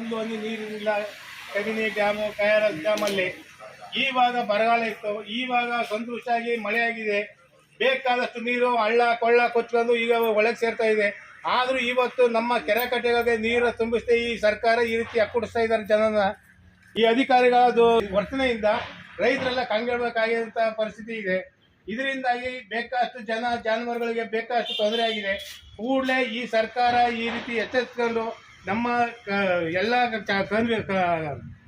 ಒಂದು ಹನಿ ನೀರಿಲ್ಲ Kabini dam K ಈವಾಗ ಬರಗಾಲ ಇತ್ತು. ಈವಾಗ ಸಂತೋಷವಾಗಿ ಮಳೆಯಾಗಿದೆ. ಬೇಕಾದಷ್ಟು ನೀರು ಹಳ್ಳ, ಕೊಳ್ಳ ಕೊಚ್ಕೊಂಡು ಈಗ ಒಳಗೆ ಸೇರ್ತಾ ಇದೆ. ಆದರೂ ಇವತ್ತು ನಮ್ಮ ಕೆರೆ ಕಟ್ಟೆಗಳಿಗೆ ನೀರು ತುಂಬಿಸ್ತಾ ಈ ಸರ್ಕಾರ ಈ ರೀತಿ ಅಕ್ಕುಡಿಸ್ತಾ ಇದ್ದಾರೆ ಜನನ. ಈ ಅಧಿಕಾರಿಗಳ ವರ್ತನೆಯಿಂದ ರೈತರೆಲ್ಲ ಕಂಗೆಡಬೇಕಾಗಿರುವಂತ ಪರಿಸ್ಥಿತಿ ಇದೆ. ಇದರಿಂದಾಗಿ ಬೇಕಾದಷ್ಟು ಜನ ಜಾನುವಾರುಗಳಿಗೆ ಬೇಕಾದಷ್ಟು ತೊಂದರೆ ಆಗಿದೆ. ಕೂಡಲೇ ಈ ಸರ್ಕಾರ ಈ ರೀತಿ ಎಚ್ಚೆತ್ಕೊಂಡು ನಮ್ಮ ಕ- ಎಲ್ಲ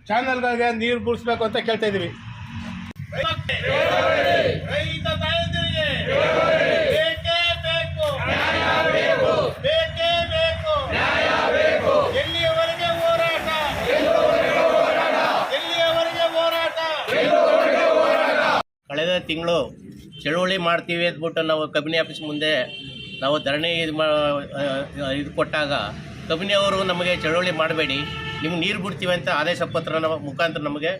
ಚಾನಲ್ಗಳಿಗೆ ನೀರು ಬಿಡಿಸ್ಬೇಕು ಅಂತ ಕೇಳ್ತಾ ಇದೀವಿ ಕಳೆದ ತಿಂಗಳು ಚಳುವಳಿ ಮಾಡ್ತೀವಿ ಅಂದ್ಬಿಟ್ಟು ನಾವು ಕಬಿನಿ ಆಫೀಸ್ ಮುಂದೆ ನಾವು ಧರಣಿ ಇದು ಮಾ ಇದು ಕೊಟ್ಟಾಗ ಕಬಿನಿಯವರು ನಮಗೆ ಚಳವಳಿ ಮಾಡಬೇಡಿ. ನಿಮ್ಗೆ ನೀರು ಬಿಡ್ತೀವಿ ಅಂತ ಆದೇಶ ಪತ್ರನ ಮುಖಾಂತರ ನಮಗೆ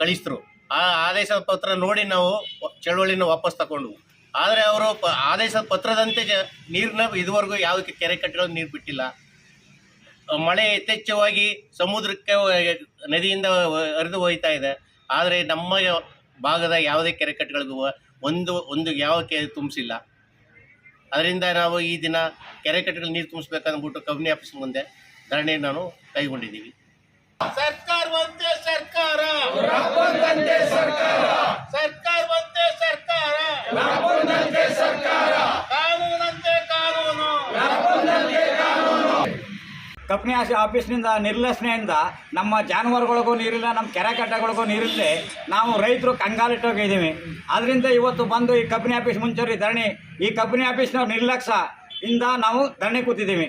ಕಳಿಸಿದ್ರು. ಆ ಆದೇಶ ಪತ್ರ ನೋಡಿ ನಾವು ಚಳುವಳಿನ ವಾಪಸ್ ತಗೊಂಡು. ಆದರೆ ಅವರು ಪ ಆದೇಶ ಪತ್ರದಂತೆ ಜ ನೀರನ್ನ ಇದುವರೆಗೂ ಯಾವ ಕೆರೆ ಕಟ್ಟಿರೋ ನೀರು ಬಿಟ್ಟಿಲ್ಲ. ಮಳೆ ಯಥೇಚ್ಛವಾಗಿ ಸಮುದ್ರಕ್ಕೆ ನದಿಯಿಂದ ಹರಿದು ಹೋಯ್ತಾ ಇದೆ. ಆದರೆ ನಮ್ಮ ಭಾಗದ ಯಾವುದೇ ಕೆರೆ ಕಟ್ಟೆಗಳಿಗೂ ಒಂದು ಒಂದು ಯಾವ ಕೆರೆ ತುಂಬಿಸಿಲ್ಲ. ಅದರಿಂದ ನಾವು ಈ ದಿನ ಕೆರೆ ಕಟ್ಟೆಗಳು ನೀರು ತುಂಬಿಸ್ಬೇಕಂದ್ಬಿಟ್ಟು ಕಬಿನಿ ಆಫೀಸ್ ಮುಂದೆ ಧರಣಿ ನಾನು ಕೈಗೊಂಡಿದ್ದೀವಿ. ಕಪ್ನಿ ಆಫೀಸ್ನಿಂದ ನಿರ್ಲಕ್ಷಣೆಯಿಂದ ನಮ್ಮ ಜಾನುವಾರುಗಳಿಗೂ ನೀರಿಲ್ಲ, ನಮ್ಮ ಕೆರೆ ಕಟ್ಟೆಗಳಿಗೂ ನೀರಿಲ್ಲದೆ ನಾವು ರೈತರು ಕಂಗಾಲಿಟ್ಟೋಗಿದ್ದೀವಿ. ಅದರಿಂದ ಇವತ್ತು ಬಂದು ಈ ಕಪ್ನಿ ಆಫೀಸ್ ಮುಂಚೂರಿ ಧರಣಿ, ಈ ಕಪ್ನಿ ಆಫೀಸ್ನ ನಿರ್ಲಕ್ಷ್ಯ ಇಂದ ನಾವು ಧರಣಿ ಕೂತಿದ್ದೀವಿ.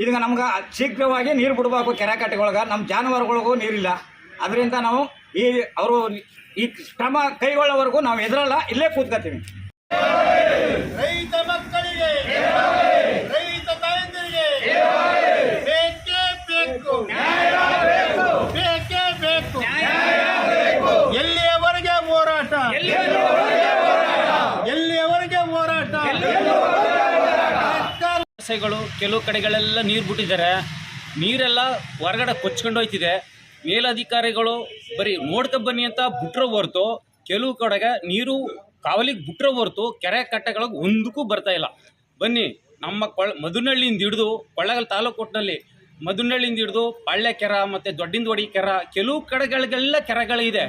ಇದೀಗ ನಮ್ಗೆ ಶೀಘ್ರವಾಗಿ ನೀರು ಬಿಡಬೇಕು ಕೆರೆ ಕಟ್ಟೆಗಳಿಗೆ, ನಮ್ಮ ಜಾನುವಾರುಗಳಿಗೂ ನೀರಿಲ್ಲ. ಅದರಿಂದ ನಾವು ಈ, ಅವರು ಈ ಕ್ರಮ ಕೈಗೊಳ್ಳೋವರೆಗೂ ನಾವು ಎದುರಲ್ಲ ಇಲ್ಲೇ ಕೂತ್ಕೋತೀವಿ ರೈತ ಮಕ್ಕಳಿಗೆ ಎಲ್ಲಿಯವರೆಗೆ ಕೆಲವು ಕಡೆಗಳೆಲ್ಲ ನೀರು ಬಿಟ್ಟಿದ್ದಾರೆ. ನೀರೆಲ್ಲ ಹೊರಗಡೆ ಕೊಚ್ಕೊಂಡು ಹೋಯ್ತಿದೆ. ಮೇಲಧಿಕಾರಿಗಳು ಬರೀ ಬನ್ನಿ ಅಂತ ಬಿಟ್ರೆ ಹೊರ್ತು, ಕೆಲವು ಕಡೆಗೆ ನೀರು ಕಾವಲಿಗೆ ಬಿಟ್ರೆ ಹೊರ್ತು, ಕೆರೆ ಕಟ್ಟೆಗಳಿಗೆ ಒಂದಕ್ಕೂ ಬರ್ತಾ ಇಲ್ಲ. ಬನ್ನಿ, ನಮ್ಮ ಕೊಳ ಮಧುನಹಳ್ಳಿಯಿಂದ ಹಿಡಿದು ಕೊಳ್ಳಗಲ್ ತಾಲೂಕು ಒಟ್ಟಿನಲ್ಲಿ ಮಧುನಹಳ್ಳಿಯಿಂದ ಹಿಡಿದು ಪಳ್ಳೆ ಕೆರ ಮತ್ತು ದೊಡ್ಡಿಂದೊಡಿ ಕೆರ, ಕೆಲವು ಕಡೆಗಳಿಗೆಲ್ಲ ಕೆರೆಗಳಿದೆ.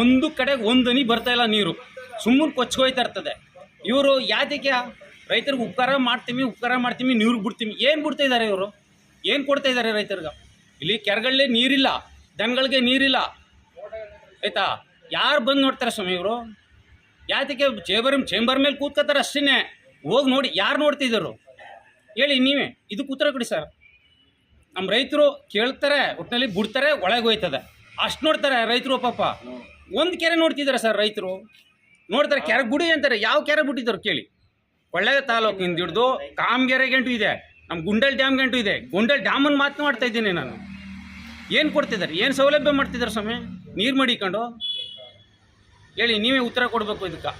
ಒಂದು ಕಡೆ ಒಂದು ಹನಿ ಬರ್ತಾ ಇಲ್ಲ ನೀರು. ಸುಮ್ಮನೆ ಕೊಚ್ಕೋಯ್ತಾ ಇರ್ತದೆ. ಇವರು ಯಾತಕ್ಕೆ ರೈತರಿಗೆ ಉಪಕಾರ ಮಾಡ್ತೀವಿ ಉಪಕಾರ ಮಾಡ್ತೀವಿ, ನೀರು ಬಿಡ್ತೀವಿ. ಏನು ಬಿಡ್ತಾ ಇದ್ದಾರೆ ಇವರು? ಏನು ಕೊಡ್ತಾ ಇದ್ದಾರೆ ರೈತರಿಗೆ? ಇಲ್ಲಿ ಕೆರೆಗಳಲ್ಲೇ ನೀರಿಲ್ಲ, ದನಗಳಿಗೆ ನೀರಿಲ್ಲ. ಆಯ್ತಾ? ಯಾರು ಬಂದು ನೋಡ್ತಾರೆ ಸ್ವಾಮಿ ಇವರು? ಯಾತಕ್ಕೆ ಚೇಂಬರ್ ಚೇಂಬರ್ ಮೇಲೆ ಕೂತ್ಕೋತಾರೆ ಅಷ್ಟೇ ಹೋಗಿ ನೋಡಿ, ಯಾರು ನೋಡ್ತಿದ್ದರು ಹೇಳಿ ನೀವೇ. ಇದಕ್ಕೆ ಉತ್ತರ ಕೊಡಿ ಸರ್. ನಮ್ಮ ರೈತರು ಕೇಳ್ತಾರೆ ಒಟ್ಟಿನಲ್ಲಿ ಬಿಡ್ತಾರೆ, ಒಳಗೆ ಹೋಯ್ತದೆ. ಅಷ್ಟು ನೋಡ್ತಾರೆ ರೈತರು ಪಾಪ. ಒಂದು ಕೆರೆ ನೋಡ್ತಿದ್ದಾರೆ ಸರ್ ರೈತರು. ನೋಡ್ತಾರೆ ಕೆರೆ ಬಿಡಿ ಅಂತಾರೆ. ಯಾವ ಕೆರೆ ಬಿಟ್ಟಿದ್ದಾರೆ ಕೇಳಿ. ಒಳ್ಳೆಯ ತಾಲೂಕಿಂದ ಹಿಡಿದು ಕಾಮಗೆರೆ ಗಂಟು ಇದೆ. ನಮ್ಮ ಗುಂಡಲ್ ಡ್ಯಾಮ್ ಗಂಟು ಇದೆ. ಗುಂಡಲ್ ಡ್ಯಾಮನ್ನು ಮಾತನಾಡ್ತಾ ಇದ್ದೀನಿ ನಾನು. ಏನು ಕೊಡ್ತಿದ್ದಾರೆ ಏನು ಸೌಲಭ್ಯ ಮಾಡ್ತಿದ್ದಾರೆ ಸ್ವಾಮಿ? ನೀರು ಮಡಿಕೊಂಡು ಹೇಳಿ, ನೀವೇ ಉತ್ತರ ಕೊಡಬೇಕು ಇದಕ್ಕೆ.